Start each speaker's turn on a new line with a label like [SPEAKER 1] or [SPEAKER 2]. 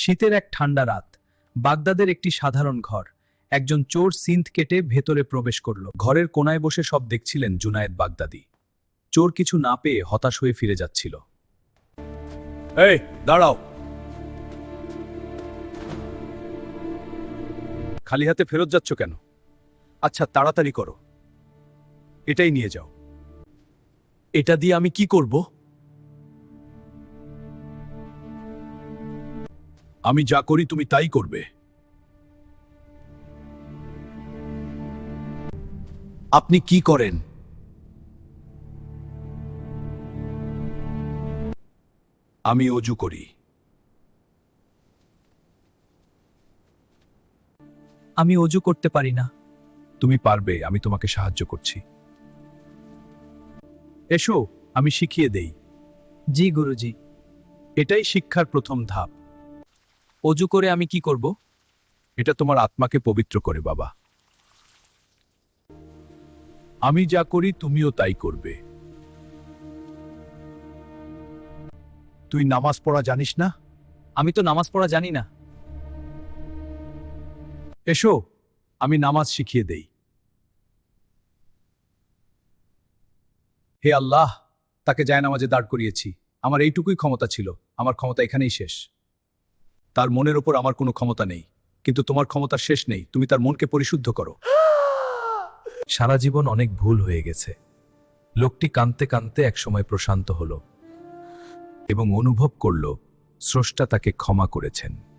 [SPEAKER 1] শীতের এক ঠান্ডা রাত। বাগদাদের একটি সাধারণ ঘর। একজন চোর সিন্থ কেটে ভেতরে প্রবেশ করল। ঘরের কোনায় বসে সব দেখছিলেন জুনায়েদ বাগদাদি। চোর কিছু না পেয়ে হতাশ হয়ে ফিরে যাচ্ছিল। এই দাঁড়াও। খালি হাতে ফেরত যাচ্ছ কেন? আচ্ছা তাড়াতাড়ি করো। এটাই নিয়ে যাও। এটা দিয়ে আমি কি করব? আমি যা করি তুমি তাই করবে। আপনি কি করেন? আমি অজু করি। আমি অজু করতে পারি না। তুমি পারবে আমি তোমাকে সাহায্য করছি। এসো আমি শিখিয়ে দেই। জি গুরুজি। এটাই শিক্ষার প্রথম ধাপ। অজু করে আমি কি করব? এটা তোমার আত্মাকে পবিত্র করে বাবা। আমি যা করি তুমিও তাই করবে। তুই নামাজ পড়া জানিস না? আমি তো নামাজ পড়া জানি না। এসো আমি নামাজ শিখিয়ে দেই। হে আল্লাহ তাকে যায় নামাজে দাঁড় করিয়েছি। আমার এইটুকুই ক্ষমতা ছিল। আমার ক্ষমতা এখানেই শেষ। তার মনের ওপর আমার কোনো ক্ষমতা নেই। কিন্তু তোমার ক্ষমতা শেষ নেই। তুমি তার মনকে পরিশুদ্ধ করো। সারা জীবন অনেক ভুল হয়ে গেছে। লোকটি কানতে কানতে একসময় প্রশান্ত হল এবং অনুভব করল স্রষ্টা তাকে ক্ষমা করেছেন।